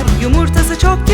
var. Yumurtası çok